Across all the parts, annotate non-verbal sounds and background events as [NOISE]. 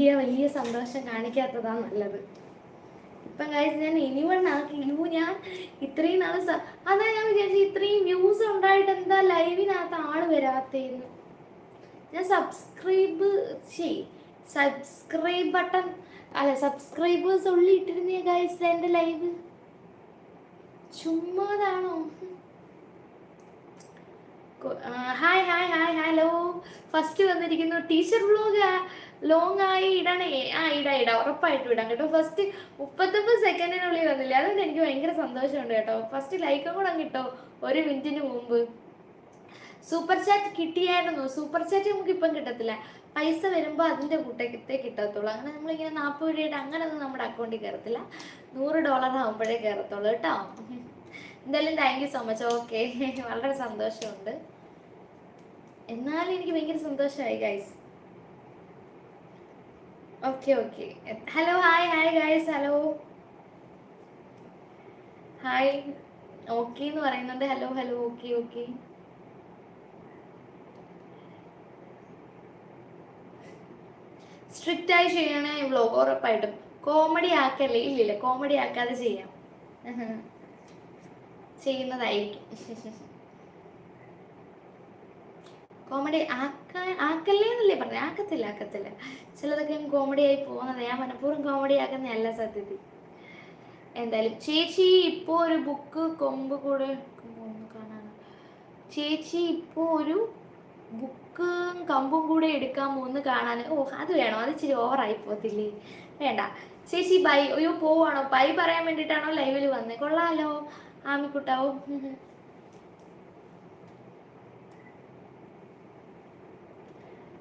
വലിയ വലിയ സന്തോഷം കാണിക്കാത്തതാ നല്ലത്. ഇപ്പം കാര്യം ഞാൻ എനിവൺ ആക്കി ഞാൻ ഇത്രയും നാൾ അതാ ഞാൻ വിചാരിച്ചു ഇത്രയും വ്യൂസ് ഉണ്ടായിട്ട് എന്താ ലൈവിനകത്ത് ആൾ വരാത്തേന്ന്. ഞാൻ സബ്സ്ക്രൈബ് ചെയ് സബ്സ്ക്രൈബ് ബട്ടൺ അല്ല സബ്സ്ക്രൈബേഴ്സ് ഉള്ളിട്ടിരുന്നേ ഗൈസ് എന്റെ live ചുമ്മാതാണോ? Hi hi hi hello. First വന്നിരിക്കുന്നു ടീച്ചർ വ്ലോഗ് ലോങ് ആയി ഇടണേ. ആ ഇടാ ഇടാ. ഉറപ്പായിട്ടും ഇടാം കേട്ടോ. ഫസ്റ്റ് മുപ്പത്തൊമ്പത് സെക്കൻഡിനുള്ളിൽ വന്നില്ല? അതുകൊണ്ട് എനിക്ക് ഭയങ്കര സന്തോഷമുണ്ട് കേട്ടോ. ഫസ്റ്റ് ലൈക്കും കൂടെ കിട്ടോ. ഒരു മിനിറ്റിന് മുമ്പ്. സൂപ്പർ ചാറ്റ് കിട്ടിയായിരുന്നു. സൂപ്പർ ചാറ്റ് നമുക്ക് ഇപ്പം കിട്ടത്തില്ല. പൈസ വരുമ്പോൾ അതിന്റെ കൂട്ടത്തെ കിട്ടത്തുള്ളൂ. അങ്ങനെ നമ്മളിങ്ങനെ നാൽപ്പത് രൂപയുടെ അങ്ങനെ ഒന്നും നമ്മുടെ അക്കൗണ്ടിൽ കയറത്തില്ല. നൂറ് ഡോളർ ആകുമ്പോഴേ കയറത്തുള്ളൂ കേട്ടോ. എന്തായാലും thank you so much okay വളരെ സന്തോഷമുണ്ട്. എന്നാലും എനിക്ക് ഭയങ്കര സന്തോഷമായി guys okay okay hello hi hi guys hello hi okay എന്ന് പറയുന്നുണ്ട്. Hello hello okay okay strict ആയി ചെയ്യണേ വ്ലോഗ് ഉറപ്പായിട്ടും. കോമഡി ആക്കല്ലേ? ഇല്ലില്ല കോമഡി ആക്കാതെ ചെയ്യാം. [LAUGHS] ചെയ്യുന്നതായിരിക്കും. [LAUGHS] കോമഡി ആക്ക ആക്കല്ലേ എന്നല്ലേ പറഞ്ഞത് ആക്കത്തില്ല ആക്കത്തില്ല. ചിലതൊക്കെ കോമഡി ആയി പോകുന്നത്. ഞാൻ മനഃപൂർവം കോമഡി ആക്കുന്നതല്ല സത്യത്തിൽ. എന്തായാലും ചേച്ചി ഇപ്പോൾ ഒരു ബുക്ക് കൊമ്പ് കൂടെ ചേച്ചി ഇപ്പോൾ ഒരു ബുക്കും കമ്പും കൂടെ എടുക്കാൻ മൂന്ന് കാണാൻ ഓ അത് വേണോ? അത് ഇച്ചിരി ഓവറായി പോകത്തില്ലേ? വേണ്ട. ചേച്ചി ബൈ അയ്യോ പോവാണോ? ബൈ പറയാൻ വേണ്ടിയിട്ടാണോ ലൈവിൽ വന്നത് കൊള്ളാലോ. ആമിക്കുട്ടാവോ.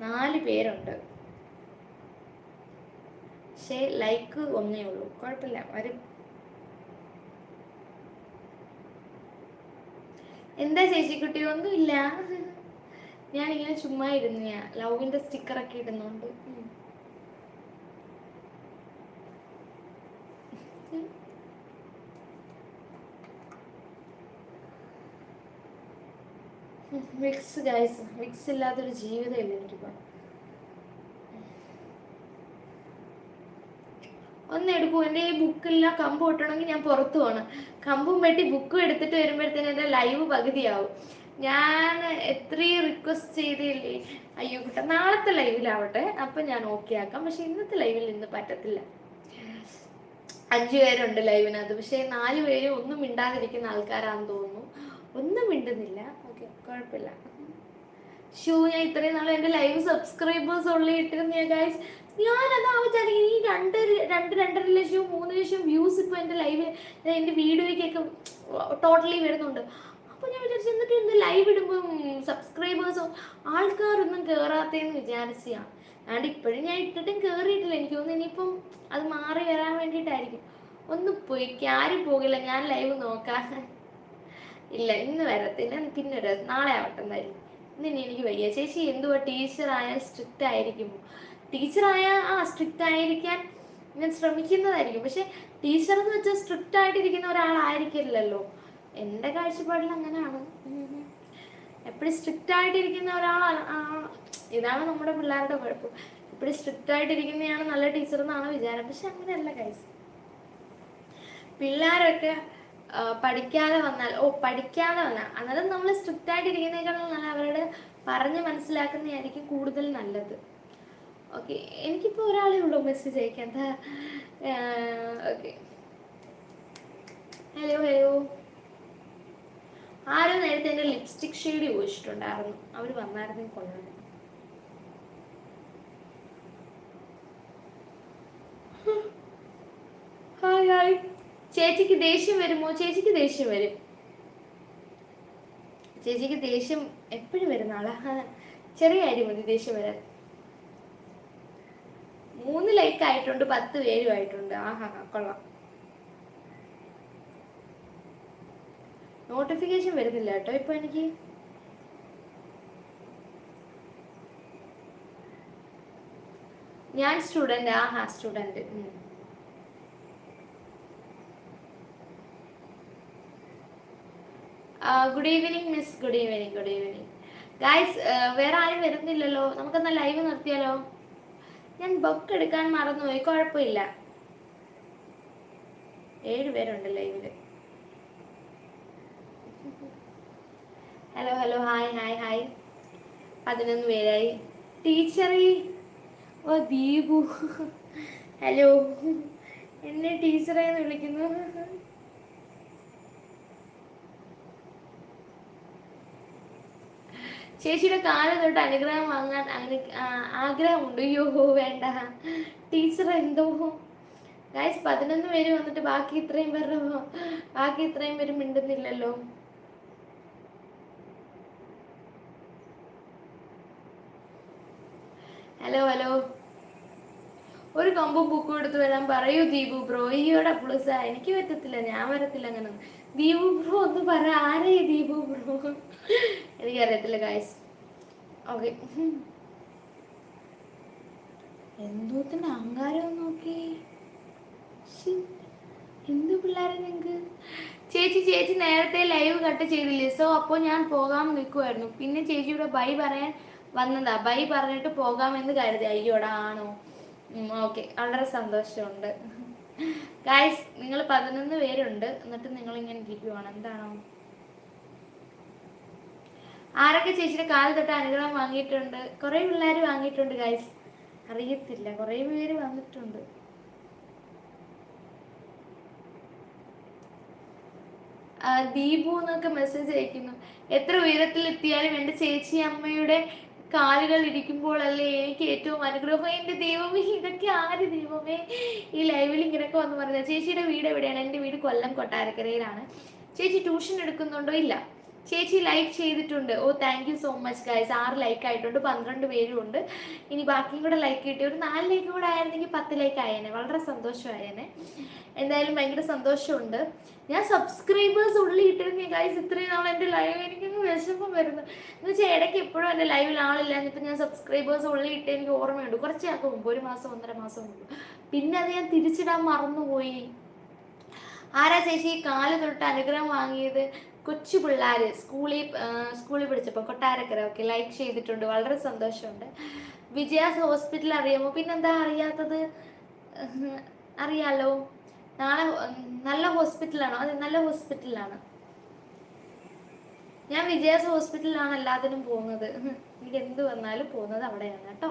നാല് പേരുണ്ട്. പക്ഷേ ലൈക്ക് ഒന്നേ ഉള്ളൂ. കുഴപ്പമില്ല. വരും. എന്താ ചേച്ചിക്കുട്ടി? ഒന്നുമില്ല. ഞാനിങ്ങനെ ചുമ്മാ ഇരുന്ന ലവിന്റെ സ്റ്റിക്കറൊക്കെ ഇടുന്നുണ്ട്. വിക്സ് ഗൈസ് വിക്സ് ഇല്ലാത്തൊരു ജീവിതമില്ല എനിക്കിപ്പോ? ഒന്ന് എടുക്കൂ. എന്റെ ഈ ബുക്കില്ല കമ്പ് ഒട്ടണമെങ്കിൽ ഞാൻ പുറത്തു പോകണം കമ്പും വെട്ടി ബുക്കും എടുത്തിട്ട് വരുമ്പോഴത്തേനും എന്റെ ലൈവ് പകുതിയാവും. ഞാൻ എത്രയും റിക്വസ്റ്റ് ചെയ്തില്ലേ അയ്യോ കുട്ട നാളത്തെ ലൈവിലാവട്ടെ. അപ്പം ഞാൻ ഓക്കെ ആക്കാം. പക്ഷെ ഇന്നത്തെ ലൈവിൽ ഇന്ന് പറ്റത്തില്ല. അഞ്ചു പേരുണ്ട് ലൈവിനകത്ത്. പക്ഷേ നാല് പേരും ഒന്നും മിണ്ടാതിരിക്കുന്ന ആൾക്കാരാണെന്ന് തോന്നുന്നു. ഒന്നും മിണ്ടുന്നില്ല. ഓക്കെ കുഴപ്പമില്ല. ഷൂ ഞാൻ ഇത്രയും നാൾ എന്റെ ലൈവ് സബ്സ്ക്രൈബേഴ്സ് ഉള്ളി ഇട്ടിരുന്ന ഗൈസ് ഞാൻ അതാ വിചാരിക്കും ഈ രണ്ട് രണ്ട് രണ്ടര ലക്ഷം മൂന്ന് ലക്ഷം വ്യൂസ് ഇപ്പോൾ എന്റെ ലൈവ് എന്റെ വീഡിയോയ്ക്കൊക്കെ ടോട്ടലി വരുന്നുണ്ട്. അപ്പോൾ ഞാൻ വിചാരിച്ചു എന്നിട്ട് ഇന്ന് ലൈവ് ഇടുമ്പം സബ്സ്ക്രൈബേഴ്സോ ആൾക്കാരൊന്നും കേറാത്തേന്ന് വിചാരിച്ചാണ് അതുകൊണ്ട് ഇപ്പോഴും ഞാൻ ഇട്ടിട്ടും കയറിയിട്ടില്ല എനിക്ക് തോന്നുന്നു ഇനിയിപ്പം അത് മാറി വരാൻ വേണ്ടിയിട്ടായിരിക്കും. ഒന്ന് പോയി ആരും പോകില്ല. ഞാൻ ലൈവ് നോക്കാൻ ഇല്ല ഇന്ന് വരത്തില്ല. പിന്നെ ഒരു നാളെ ആവട്ടെ എന്തായാലും ഇന്ന് ഇനി എനിക്ക് വയ്യ. ചേച്ചി എന്തുവാ ടീച്ചറായാൽ സ്ട്രിക്റ്റ് ആയിരിക്കും? ടീച്ചറായാൽ ആ സ്ട്രിക്റ്റ് ആയിരിക്കാൻ ഞാൻ ശ്രമിക്കുന്നതായിരിക്കും. പക്ഷെ ടീച്ചർ എന്ന് വെച്ചാൽ സ്ട്രിക്റ്റ് ആയിട്ടിരിക്കുന്ന ഒരാളായിരിക്കില്ലല്ലോ. എന്റെ കാഴ്ചപ്പാടിൽ അങ്ങനെയാണ് എപ്പോഴും സ്ട്രിക്റ്റ് ആയിട്ടിരിക്കുന്ന ഒരാളാണ് ആ, ഇതാണ് നമ്മുടെ പിള്ളേരുടെ കുഴപ്പം. എപ്പോഴും സ്ട്രിക്റ്റ് ആയിട്ടിരിക്കുന്നതാണ് നല്ല ടീച്ചർ എന്നാണ് വിചാരം. പക്ഷെ അങ്ങനെയല്ല കൈസ് പിള്ളേരൊക്കെ പഠിക്കാതെ വന്നാൽ ഓ പഠിക്കാതെ വന്നാൽ അന്നേരം നമ്മൾ സ്ട്രിക്റ്റ് ആയിട്ട് ഇരിക്കുന്നതിനേക്കാളും നല്ല അവരുടെ പറഞ്ഞ് മനസ്സിലാക്കുന്നതായിരിക്കും കൂടുതൽ നല്ലത്. ഓക്കെ എനിക്കിപ്പോൾ ഒരാളെ ഉള്ളൂ മെസ്സേജ് അയക്കാൻ ഓക്കെ ഹലോ ഹലോ ആരോ നേരത്തെ എന്റെ ലിപ്സ്റ്റിക് ഷെയ്ഡ് ചോദിച്ചിട്ടുണ്ടായിരുന്നു അവർ വന്നായിരുന്നെങ്കിൽ കൊള്ളാം ഹായ് ഹായ് ചേച്ചിക്ക് ദേഷ്യം വരുമോ? ചേച്ചിക്ക് ദേഷ്യം വരും. ചേച്ചിക്ക് ദേഷ്യം എപ്പോഴും വരുന്ന ആളാ? ചെറിയ കാര്യം മതി ദേഷ്യം വരാൻ. മൂന്ന് ലൈക്ക് ആയിട്ടുണ്ട് പത്ത് പേരും ആയിട്ടുണ്ട്. ആഹാ കൊള്ളാം. നോട്ടിഫിക്കേഷൻ വരുന്നില്ല കേട്ടോ ഇപ്പൊ എനിക്ക്. ഞാൻ സ്റ്റുഡന്റ് ആഹാ student good evening miss good evening good evening guys വേറെ ആരും വരുന്നില്ലല്ലോ. നമുക്കെന്നാ ലൈവ് നിർത്തിയാലോ? ഞാൻ ബുക്ക് എടുക്കാൻ മറന്നു പോയി കുഴപ്പമില്ല. ഏഴ് ലൈവിൽ hello hello hi hi hi പതിനൊന്ന് പേരായി. ടീച്ചറി ഓ ദീപു. ഹലോ എന്നെ ടീച്ചറെ എന്ന് വിളിക്കുന്നു. ചേച്ചിയുടെ കാലം തൊട്ട് അനുഗ്രഹം വാങ്ങാൻ അങ്ങനെ ആഗ്രഹമുണ്ട്. അയ്യോ വേണ്ട. ടീച്ചർ എന്തോ? ഗായ്സ് പതിനൊന്ന് പേര് വന്നിട്ട് ബാക്കി ഇത്രയും പേരുടെ ബാക്കി ഇത്രയും പേര് മിണ്ടുന്നില്ലല്ലോ. ഹലോ ഹലോ ഒരു കമ്പ് ബുക്കും എടുത്ത് വരാൻ പറയൂ ദീപു ബ്രോ. ഈയോടെ പ്ലസ് എനിക്ക് പറ്റത്തില്ല ഞാൻ വരത്തില്ല അങ്ങനെ. ദീപു ബ്രോ ഒന്ന് പറ. ആരേ ദീപു ബ്രോ? എനിക്കറിയത്തില്ല ഗായ്സ് ഓക്കെ എന്തോത്തിന്റെ അഹങ്കാരം നോക്കി. എന്ത് പിള്ളേരെ നിങ്ങക്ക്? ചേച്ചി ചേച്ചി നേരത്തെ ലൈവ് കട്ട് ചെയ്തില്ലേ? സോ അപ്പോൾ ഞാൻ പോകാൻ നിൽക്കുമായിരുന്നു പിന്നെ ചേച്ചി ഇവിടെ ബൈ പറയാൻ വന്നതാ. ബൈ പറഞ്ഞിട്ട് പോകാമെന്ന് കരുതി. അയ്യോടാ ആണോ? ഓക്കെ വളരെ സന്തോഷമുണ്ട്. ഗായ്സ് നിങ്ങൾ പതിനൊന്ന് പേരുണ്ട്. എന്നിട്ട് നിങ്ങൾ ഇങ്ങനെ ഇരിക്കുവാണ്. എന്താണോ? ആരൊക്കെ ചേച്ചിയുടെ കാൽ തൊട്ട് അനുഗ്രഹം വാങ്ങിയിട്ടുണ്ട്? കുറേ പിള്ളേർ വാങ്ങിയിട്ടുണ്ട് ഗൈസ് അറിയത്തില്ല. കുറേ പേര് വന്നിട്ടുണ്ട്. ദീപു എന്നൊക്കെ മെസ്സേജ് അയക്കുന്നു. എത്ര ഉയരത്തിൽ എത്തിയാലും എന്റെ ചേച്ചി അമ്മയുടെ കാലുകൾ ഇരിക്കുമ്പോഴല്ലേ എനിക്ക് ഏറ്റവും അനുഗ്രഹം. എന്റെ ദൈവമേ ഇതൊക്കെ ആര് ദൈവമേ? ഈ ലൈവിൽ ഇങ്ങനെയൊക്കെ വന്ന് പറയുന്നത് ചേച്ചിയുടെ വീട് എവിടെയാണ്? എന്റെ വീട് കൊല്ലം കൊട്ടാരക്കരയിലാണ്. ചേച്ചി ട്യൂഷൻ എടുക്കുന്നുണ്ടോ? ഇല്ല. ചേച്ചി ലൈക്ക് ചെയ്തിട്ടുണ്ട്. ഓ thank you so much guys ആറ് ലൈക്ക് ആയിട്ടുണ്ട് പന്ത്രണ്ട് പേരും ഉണ്ട്. ഇനി ബാക്കിയും കൂടെ ലൈക്ക് കിട്ടി. ഒരു നാല് ലൈക്ക് കൂടെ ആയിരുന്നെങ്കിൽ പത്ത് ലൈക്ക് ആയേനെ. വളരെ സന്തോഷമായേനെ. എന്തായാലും ഭയങ്കര സന്തോഷമുണ്ട്. ഞാൻ സബ്സ്ക്രൈബേഴ്സ് ഉള്ളിൽ ഇട്ടിരുന്ന ഗൈസ് ഇത്രയും നാൾ എന്റെ ലൈവ് എനിക്കങ്ങ് വിഷമം വരുന്നു. എന്ന് വെച്ചാൽ ഇടയ്ക്ക് എപ്പോഴും എന്റെ ലൈവിൽ ആളില്ല എന്നിട്ട് ഞാൻ സബ്സ്ക്രൈബേഴ്സ് ഉള്ളിൽ ഇട്ട് എനിക്ക് ഓർമ്മയുണ്ട്. കുറച്ചൊക്കെ മുമ്പ് ഒരു മാസം ഒന്നര മാസം മുമ്പ്. പിന്നെ അത് ഞാൻ തിരിച്ചിടാൻ മറന്നുപോയി. ആരാ ചേച്ചി കാൽ തൊട്ട് അനുഗ്രഹം വാങ്ങിയത്? കൊച്ചു പിള്ളേർ സ്കൂളിൽ സ്കൂളിൽ പിടിച്ചപ്പോൾ കൊട്ടാരക്കര ഒക്കെ ലൈക്ക് ചെയ്തിട്ടുണ്ട്. വളരെ സന്തോഷമുണ്ട്. വിജയാസ് ഹോസ്പിറ്റൽ അറിയാമോ? പിന്നെന്താ അറിയാത്തത്? അറിയാലോ? നാളെ നല്ല ഹോസ്പിറ്റലാണോ അതെ നല്ല ഹോസ്പിറ്റലാണ് ഞാൻ വിജയാസ് ഹോസ്പിറ്റലിലാണ് എല്ലാത്തിനും പോകുന്നത്. എനിക്ക് എന്ത് വന്നാലും പോകുന്നത് അവിടെയാണ് കേട്ടോ.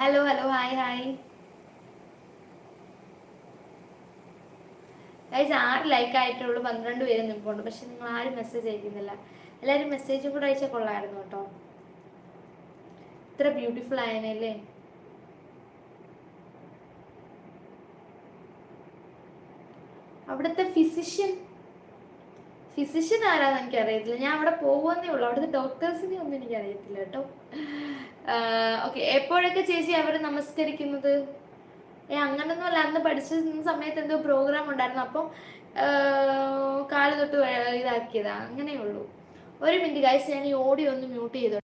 Hello hello hi hi guys ആറ് ലൈക്ക് ആയിട്ടുള്ളൂ? പന്ത്രണ്ട് പേര് നിൽപ്പുണ്ട് പക്ഷെ നിങ്ങൾ ആരും മെസ്സേജ് അയക്കുന്നില്ല എല്ലാവരും മെസ്സേജും കൂടെ അയച്ചാൽ കൊള്ളായിരുന്നു കേട്ടോ. ഇത്ര ബ്യൂട്ടിഫുൾ ആയനല്ലേ? അവിടുത്തെ ഫിസിഷ്യൻ ഫിസിഷ്യൻ ആരാന്ന് എനിക്ക് അറിയത്തില്ല ഞാൻ അവിടെ പോകുന്നേ ഉള്ളൂ. അവിടുത്തെ ഡോക്ടേഴ്സിനെ ഒന്നും എനിക്ക് അറിയത്തില്ല കേട്ടോ ഓക്കെ എപ്പോഴൊക്കെ ചേച്ചി അവർ നമസ്കരിക്കുന്നത്? ഏ അങ്ങനൊന്നും അല്ല. അന്ന് പഠിച്ച സമയത്ത് എന്തോ പ്രോഗ്രാം ഉണ്ടായിരുന്നു. അപ്പം കാൽ തൊട്ട് ഇതാക്കിയതാ. അങ്ങനെയുള്ളൂ ഒരു മിനിറ്റ് ഗൈസ് ഞാൻ ഈ ഓഡിയോ ഒന്ന് മ്യൂട്ട് ചെയ്തോ?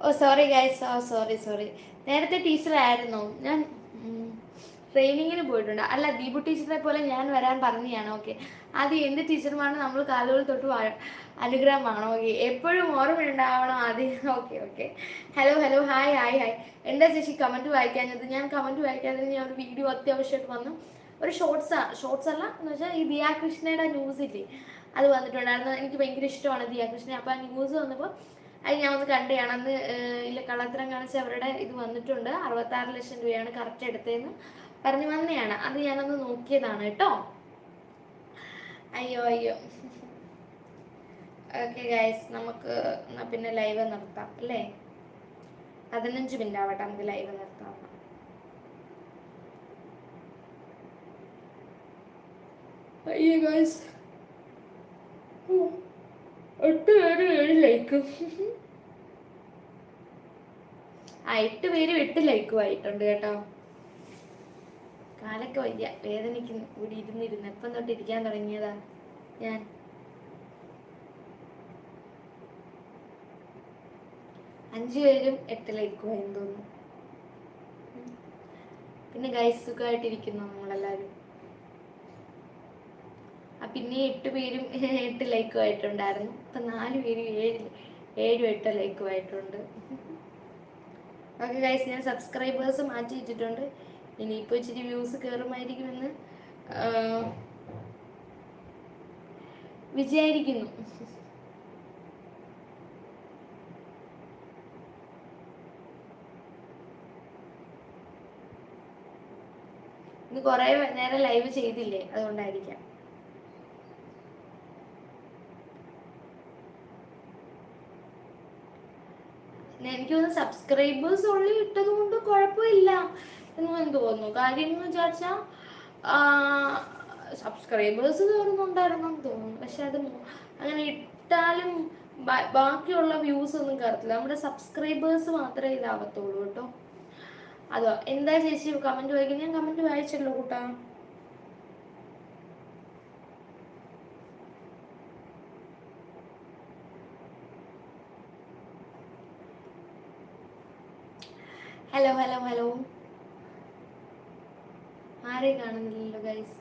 Oh sorry guys oh sorry sorry നേരത്തെ ടീച്ചറായിരുന്നു ഞാൻ ട്രെയിനിങ്ങിന് പോയിട്ടുണ്ട്. അല്ല ദീപു ടീച്ചറെ പോലെ ഞാൻ വരാൻ പറഞ്ഞതാണ്. ഓക്കെ അത് എന്ത് ടീച്ചർമാരാണ് നമ്മൾ കാലുകൾ തൊട്ട് വാഴ- അനുഗ്രഹം വാങ്ങണം. ഓക്കെ എപ്പോഴും ഓർമ്മയുണ്ടാവണം ആദ്യം. Okay okay hello hello hi hi hi എന്താ ചേച്ചി? കമന്റ് വായിക്കാഞ്ഞത്? ഞാൻ കമന്റ് വായിക്കാതെ ഞാൻ ഒരു വീഡിയോ അത്യാവശ്യമായിട്ട് വന്നു. ഒരു ഷോർട്സ് ഷോർട്സ് അല്ല എന്ന് വെച്ചാൽ ഈ ദിയാ കൃഷ്ണയുടെ ന്യൂസ് ഇല്ലേ? അത് വന്നിട്ടുണ്ടായിരുന്നു. എനിക്ക് ഭയങ്കര ഇഷ്ടമാണ് ദിയാ കൃഷ്ണ അപ്പോൾ ആ ന്യൂസ് വന്നപ്പോൾ അത് ഞാൻ ഒന്ന് കണ്ടതാണ് അന്ന് ഇല്ല കള്ളത്തരം കാണിച്ച് അവരുടെ ഇത് വന്നിട്ടുണ്ട്. അറുപത്താറ് ലക്ഷം രൂപയാണ് കറക്റ്റ് എടുത്തതെന്ന് പറഞ്ഞു വന്നെയാണ്. അത് ഞാനൊന്ന് നോക്കിയതാണ് കേട്ടോ. അയ്യോ അയ്യോ. ഓക്കെ ഗൈസ് നമുക്ക് എന്നാ പിന്നെ ലൈവ് നിർത്താം അല്ലേ? പതിനഞ്ച് മിനിറ്റ് ആവട്ടെ നമുക്ക് ലൈവ് നിർത്താം. അയ്യോ ഗൈസ് എട്ട് പേര് ഏഴ് ലൈക്ക് ആ എട്ട് പേര് എട്ട് ലൈക്കും ആയിട്ടുണ്ട് കേട്ടോ. കാലൊക്കെ വയ്യ. വേദനിക്കുന്നു ഇവിടെ ഇരുന്നിരുന്ന്. എപ്പം തൊട്ട് ഇരിക്കാൻ തുടങ്ങിയതാ? ഞാൻ. അഞ്ചു പേരും എട്ട് ലൈക്കുമായെന്ന് തോന്നുന്നു. പിന്നെ ഗൈസ് സുഖമായിട്ടിരിക്കുന്നു നമ്മളെല്ലാവരും ആ പിന്നെ എട്ട് പേരും [LAUGHS] എട്ട് ലൈക്കും ആയിട്ടുണ്ടായിരുന്നു ഇപ്പം നാല് പേരും ഏഴ് ഏഴും എട്ട് ലൈക്കും ആയിട്ടുണ്ട് ഓക്കെ ഗൈസ് ഞാൻ സബ്സ്ക്രൈബേഴ്സ് മാറ്റി ഇട്ടിട്ടുണ്ട് ഇനിയിപ്പോൾ ഇച്ചിരി വ്യൂസ് കയറുമായിരിക്കുമെന്ന് വിചാരിക്കുന്നു. ഇന്ന് കുറേ നേരം ലൈവ് ചെയ്തില്ലേ? അതുകൊണ്ടായിരിക്കാം. എനിക്ക് തോന്നുന്നു സബ്സ്ക്രൈബേഴ്സ് ഉള്ളി ഇട്ടത് കൊണ്ട് കുഴപ്പമില്ല എന്ന് എനിക്ക് തോന്നുന്നു. കാര്യം എന്ന് വിചാരിച്ചാൽ സബ്സ്ക്രൈബേഴ്സ് കയറുന്നുണ്ടായിരുന്നെന്ന് തോന്നുന്നു. പക്ഷെ അത് അങ്ങനെ ഇട്ടാലും ബാക്കിയുള്ള വ്യൂസ് ഒന്നും കയറത്തില്ല നമ്മുടെ സബ്സ്ക്രൈബേഴ്സ് മാത്രമേ ഇതാവത്തുള്ളൂ കേട്ടോ. അതോ എന്താ ചേച്ചി കമന്റ് വായിക്കുന്നത് ഞാൻ കമന്റ് വായിച്ചല്ലോ കൂട്ടാ. ഹലോ ഹലോ ഹലോ ആരെയും കാണുന്നില്ലല്ലോ ഗൈസ്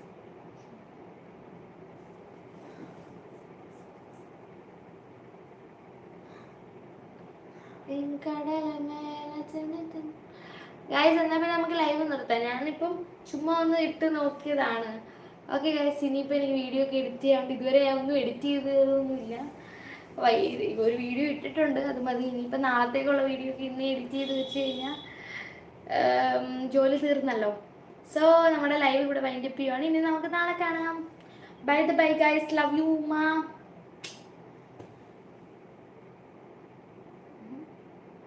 ഗൈസ് എന്നാ പിന്നെ നമുക്ക് ലൈവ് നിർത്താം. ഞാനിപ്പം ചുമ്മാ ഒന്ന് ഇട്ട് നോക്കിയതാണ്. ഓക്കെ ഗൈസ് ഇനിയിപ്പോൾ എനിക്ക് വീഡിയോ ഒക്കെ എഡിറ്റ് ചെയ്യാണ്ട് ഇതുവരെ ഞാൻ ഒന്നും എഡിറ്റ് ചെയ്തതൊന്നുമില്ല. ഒരു വീഡിയോ ഇട്ടിട്ടുണ്ട് അത് മതി. ഇനിയിപ്പോൾ നാളത്തേക്കുള്ള വീഡിയോ ഒക്കെ ഇന്ന് എഡിറ്റ് ചെയ്ത് വെച്ച് കഴിഞ്ഞാൽ ജോലി തീർന്നല്ലോ. സോ നമ്മുടെ ലൈവ് ഇവിടെ വൈൻഡപ്പ് ചെയ്യുവാണ്. ഇനി നമുക്ക് നാളെ കാണാം. Bye the bye guys love you മാ